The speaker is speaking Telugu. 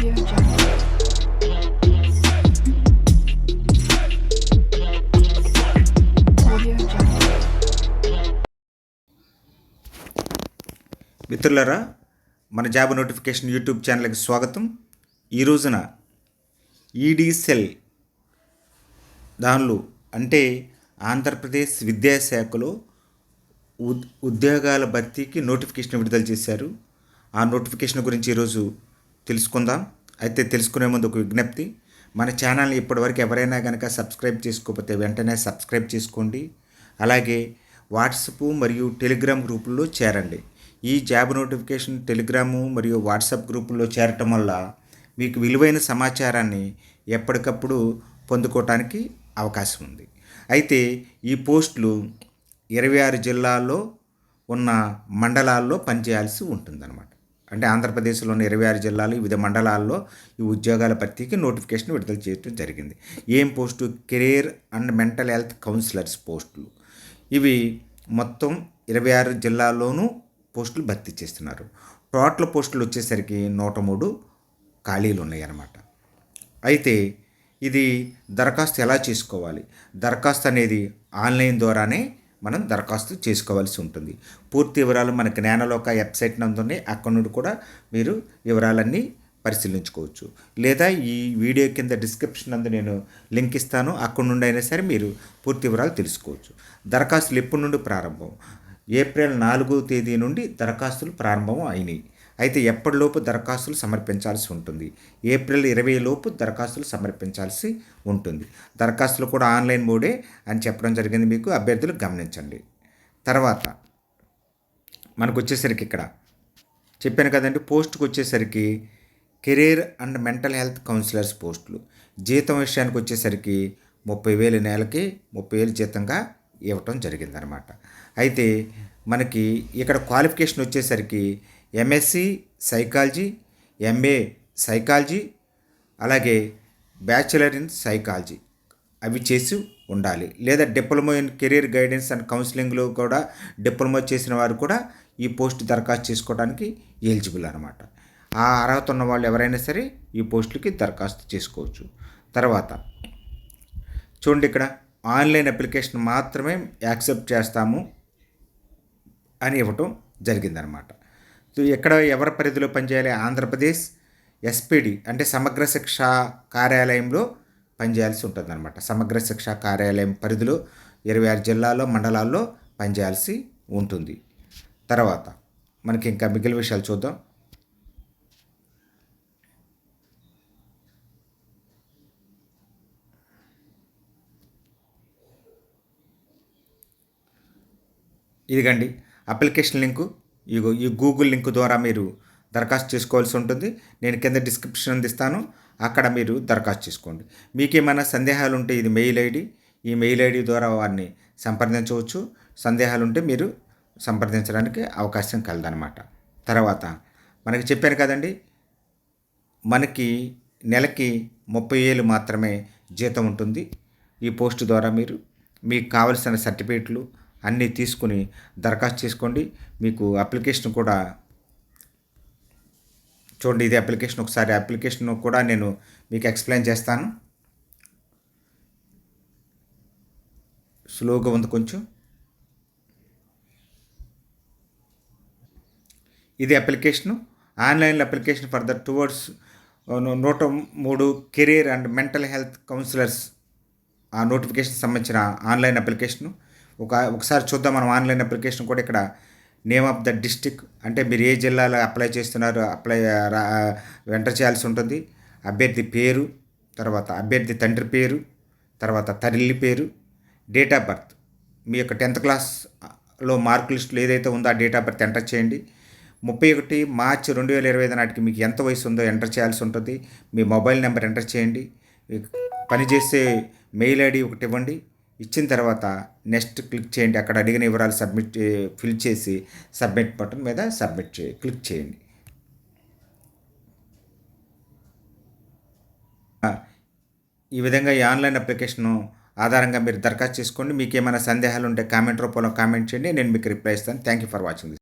మిత్రులరా మన జాబ్ నోటిఫికేషన్ యూట్యూబ్ ఛానల్కి స్వాగతం. ఈ రోజున ఈడీ సెల్ దానిలో అంటే ఆంధ్రప్రదేశ్ విద్యాశాఖలో ఉద్ ఉద్యోగాల భర్తీకి నోటిఫికేషన్ విడుదల చేశారు. ఆ నోటిఫికేషన్ గురించి ఈరోజు తెలుసుకుందాం. అయితే తెలుసుకునే ముందు ఒక విజ్ఞప్తి. మన ఛానల్ని ఇప్పటివరకు ఎవరైనా కనుక సబ్స్క్రైబ్ చేసుకోకపోతే వెంటనే సబ్స్క్రైబ్ చేసుకోండి. అలాగే వాట్సప్ మరియు టెలిగ్రామ్ గ్రూపుల్లో చేరండి. ఈ జాబ్ నోటిఫికేషన్ టెలిగ్రాము మరియు వాట్సాప్ గ్రూపుల్లో చేరటం వల్ల మీకు విలువైన సమాచారాన్ని ఎప్పటికప్పుడు పొందుకోవటానికి అవకాశం ఉంది. అయితే ఈ పోస్టులు ఇరవై ఆరు జిల్లాల్లో ఉన్న మండలాల్లో పనిచేయాల్సి ఉంటుందన్నమాట. అంటే ఆంధ్రప్రదేశ్లోని ఇరవై ఆరు జిల్లాలు వివిధ మండలాల్లో ఈ ఉద్యోగాల భర్తీకి నోటిఫికేషన్ విడుదల చేయడం జరిగింది. ఏం post? Career and mental health counsellors పోస్టులు. ఇవి మొత్తం ఇరవై ఆరు జిల్లాల్లోనూ పోస్టులు భర్తీ చేస్తున్నారు. టోటల్ పోస్టులు వచ్చేసరికి నూట మూడు ఖాళీలు ఉన్నాయి అన్నమాట అయితే ఇది దరఖాస్తు ఎలా చేసుకోవాలి? దరఖాస్తు అనేది ఆన్లైన్ ద్వారానే మనం దరఖాస్తు చేసుకోవాల్సి ఉంటుంది. పూర్తి వివరాలు మన జ్ఞానలోక వెబ్సైట్ నందునే అక్కడ నుండి కూడా మీరు వివరాలన్నీ పరిశీలించుకోవచ్చు. లేదా ఈ వీడియో కింద డిస్క్రిప్షన్ నందు నేను లింక్ ఇస్తాను. అక్కడ నుండి అయినా సరే మీరు పూర్తి వివరాలు తెలుసుకోవచ్చు. దరఖాస్తులు ఎప్పటి నుండి ప్రారంభం? ఏప్రిల్ నాలుగో తేదీ నుండి దరఖాస్తులు ప్రారంభం అయినాయి. అయితే ఎప్పటిలోపు దరఖాస్తులు సమర్పించాల్సి ఉంటుంది. ఏప్రిల్ ఇరవై లోపు దరఖాస్తులు సమర్పించాల్సి ఉంటుంది. దరఖాస్తులు కూడా ఆన్లైన్ మోడే అని చెప్పడం జరిగింది మీకు అభ్యర్థులు గమనించండి. తర్వాత మనకు వచ్చేసరికి ఇక్కడ చెప్పాను కదండి పోస్ట్కి వచ్చేసరికి career and mental health counsellors పోస్టులు. జీతం విషయానికి వచ్చేసరికి ముప్పై వేలు నెలకి ముప్పై వేలు జీతంగా ఇవ్వటం జరిగిందనమాట. అయితే మనకి ఇక్కడ క్వాలిఫికేషన్ వచ్చేసరికి ఎంఎస్సి సైకాలజీ ఎంఏ సైకాలజీ అలాగే బ్యాచిలర్ ఇన్ సైకాలజీ అవి చేసి ఉండాలి. లేదా diploma in career guidance and కౌన్సిలింగ్లో కూడా డిప్లొమా చేసిన వారు కూడా ఈ పోస్ట్ దరఖాస్తు చేసుకోవడానికి ఎలిజిబుల్ అనమాట ఆ అర్హత ఉన్న వాళ్ళు ఎవరైనా సరే ఈ పోస్టులకి దరఖాస్తు చేసుకోవచ్చు. తర్వాత చూడండి ఇక్కడ ఆన్లైన్ అప్లికేషన్ మాత్రమే యాక్సెప్ట్ చేస్తాము అని ఇవ్వటం జరిగిందనమాట ఎక్కడ ఎవరి పరిధిలో పనిచేయాలి? ఆంధ్రప్రదేశ్ ఎస్పీడి అంటే సమగ్ర శిక్ష కార్యాలయంలో పనిచేయాల్సి ఉంటుందన్నమాట. సమగ్ర శిక్ష కార్యాలయం పరిధిలో ఇరవై ఆరు జిల్లాల్లో మండలాల్లో పనిచేయాల్సి ఉంటుంది. తర్వాత మనకి ఇంకా మిగిలిన విషయాలు చూద్దాం. ఇదిగండి అప్లికేషన్ లింకు ఇగో ఈ గూగుల్ లింక్ ద్వారా మీరు దరఖాస్తు చేసుకోవాల్సి ఉంటుంది. నేను కింద డిస్క్రిప్షన్ అందిస్తాను. అక్కడ మీరు దరఖాస్తు చేసుకోండి. మీకు ఏమైనా సందేహాలు ఉంటే ఇది మెయిల్ ఐడి. ఈ మెయిల్ ఐడి ద్వారా వారిని సంప్రదించవచ్చు. సందేహాలు ఉంటే మీరు సంప్రదించడానికి అవకాశం కలదనమాట తర్వాత మనకి చెప్పాను కదండి మనకి నెలకి ముప్పై వేలు మాత్రమే జీతం ఉంటుంది. ఈ పోస్ట్ ద్వారా మీరు మీకు కావలసిన సర్టిఫికేట్లు అన్నీ తీసుకుని దరఖాస్తు చేసుకోండి. మీకు అప్లికేషన్ కూడా చూడండి ఇది అప్లికేషన్ ఒకసారి అప్లికేషన్ కూడా నేను మీకు ఎక్స్ప్లెయిన్ చేస్తాను. స్లోగా ఉంది కొంచెం. ఇది application. Online application for the towards నూట మూడు career and mental health counsellors ఆ నోటిఫికేషన్ సంబంధించిన ఆన్లైన్ అప్లికేషను. ఒక ఒకసారి చూద్దాం మనం ఆన్లైన్ అప్లికేషన్ కూడా ఇక్కడ నేమ్ ఆఫ్ ద డిస్టిక్ అంటే మీరు ఏ జిల్లాలో అప్లై చేస్తున్నారు అప్లై ఎంటర్ చేయాల్సి ఉంటుంది. అభ్యర్థి పేరు తర్వాత అభ్యర్థి తండ్రి పేరు తర్వాత తల్లి పేరు డేట్ ఆఫ్ బర్త్. మీ యొక్క టెన్త్ క్లాస్లో మార్క్ లిస్టులో ఏదైతే ఉందో ఆ డేట్ ఆఫ్ బర్త్ ఎంటర్ చేయండి. ముప్పై ఒకటి మార్చి రెండు వేల ఇరవై ఐదు నాటికి మీకు ఎంత వయసు ఉందో ఎంటర్ చేయాల్సి ఉంటుంది. మీ మొబైల్ నెంబర్ ఎంటర్ చేయండి. పనిచేసే మెయిల్ ఐడి ఒకటి ఇవ్వండి. ఇచ్చిన తర్వాత నెక్స్ట్ క్లిక్ చేయండి. అక్కడ అడిగిన వివరాలు సబ్మిట్ ఫిల్ చేసి సబ్మిట్ బటన్ మీద సబ్మిట్ చే క్లిక్ చేయండి. ఈ విధంగా ఈ ఆన్లైన్ అప్లికేషను ఆధారంగా మీరు దరఖాస్తు చేసుకోండి. మీకు ఏమైనా సందేహాలు ఉంటే కామెంట్ రూపంలో కామెంట్ చేయండి. నేను మీకు రిప్లై ఇస్తాను. Thank you for watching